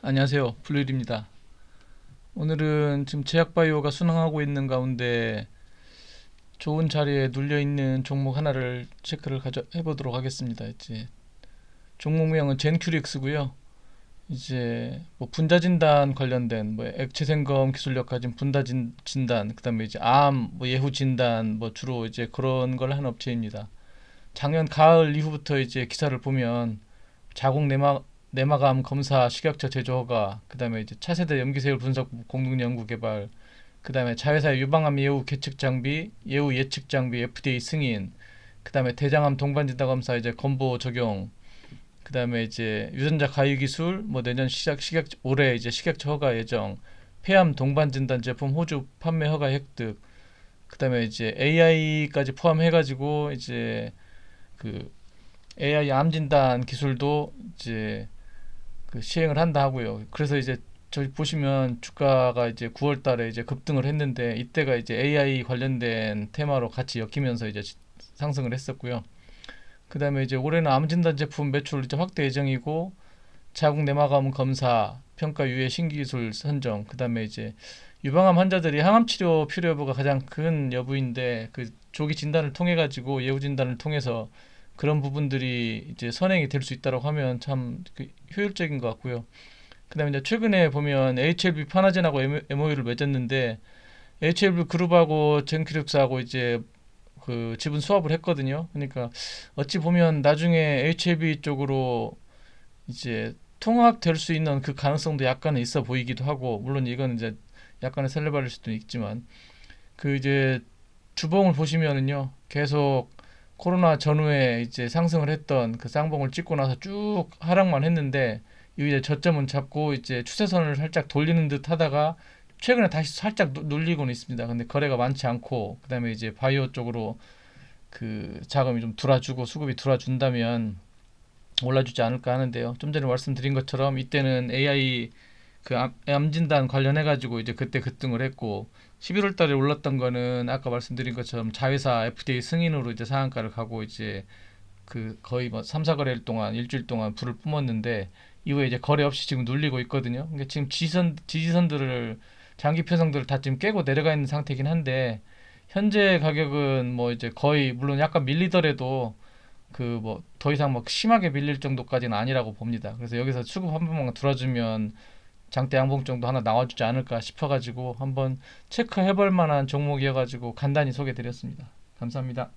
안녕하세요. 블루일입니다. 오늘은 지금 제약바이오가 순항하고 있는 가운데 좋은 자리에 눌려 있는 종목 하나를 체크를 가져 해보도록 하겠습니다. 이제 종목명은 젠큐릭스고요. 이제 뭐 분자 진단 관련된 뭐 액체 생검 기술력 가진 분자 진, 진단, 그다음에 이제 암, 뭐 예후 진단, 뭐 주로 이제 그런 걸 하는 업체입니다. 작년 가을 이후부터 이제 기사를 보면 자궁 내막 내마감 검사 식약처 제조 허가, 그다음에 이제 차세대 염기세율 분석 공동 연구 개발, 그다음에 자회사 유방암 예후 계측 장비, 예후 예측 장비 FDA 승인, 그다음에 대장암 동반 진단 검사 이제 건보 적용, 그다음에 이제 유전자 가유 기술, 뭐 내년 시작 식약 올해 이제 식약처 허가 예정, 폐암 동반 진단 제품 호주 판매 허가 획득, 그다음에 이제 AI까지 포함해 가지고 이제 그 AI 암 진단 기술도 이제 그 시행을 한다 하고요. 그래서 이제 저기 보시면 주가가 이제 9월 달에 이제 급등을 했는데 이때가 이제 AI 관련된 테마로 같이 엮이면서 이제 상승을 했었고요. 그다음에 이제 올해는 암 진단 제품 매출 이제 확대 예정이고 자궁 내막암 검사 평가 유해 신기 기술 선정 그다음에 이제 유방암 환자들이 항암 치료 필요 여부가 가장 큰 여부인데 그 조기 진단을 통해 가지고 예후 진단을 통해서 그런 부분들이 이제 선행이 될 수 있다고 하면 참그 효율적인 것 같고요. 그다음에 이제 최근에 보면 HLB 파나젠하고 MOU를 맺었는데 HLB 그룹하고 젠크력스하고 이제 그 지분 수합을 했거든요. 그러니까 어찌 보면 나중에 HLB 쪽으로 이제 통합될 수 있는 그 가능성도 약간은 있어 보이기도 하고 물론 이건 이제 약간의 설레발일 수도 있지만 그 이제 주봉을 보시면은요 계속 코로나 전후에 이제 상승을 했던 그 쌍봉을 찍고 나서 쭉 하락만 했는데 이제 저점은 잡고 이제 추세선을 살짝 돌리는 듯 하다가 최근에 다시 살짝 누- 눌리고는 있습니다. 근데 거래가 많지 않고 그다음에 이제 바이오 쪽으로 그 자금이 좀 들어주고 수급이 들어준다면 올라주지 않을까 하는데요. 좀 전에 말씀드린 것처럼 이때는 AI 그 암, 암 진단 관련해 가지고 이제 그때 급등을 했고 11월 달에 올랐던 거는 아까 말씀드린 것처럼 자회사 FDA 승인으로 이제 상한가를 가고 이제 그 거의 뭐 3, 4거래일 동안 일주일 동안 불을 뿜었는데 이후에 이제 거래 없이 지금 눌리고 있거든요. 그러니까 지금 지선 지지선들을 장기 표성들을 다 지금 깨고 내려가 있는 상태이긴 한데 현재 가격은 뭐 이제 거의 물론 약간 밀리더라도 그 뭐 더 이상 뭐 심하게 밀릴 정도까지는 아니라고 봅니다. 그래서 여기서 수급 한 번만 들어주면 장대 양봉 정도 하나 나와주지 않을까 싶어가지고 한번 체크해볼 만한 종목이어가지고 간단히 소개드렸습니다. 감사합니다.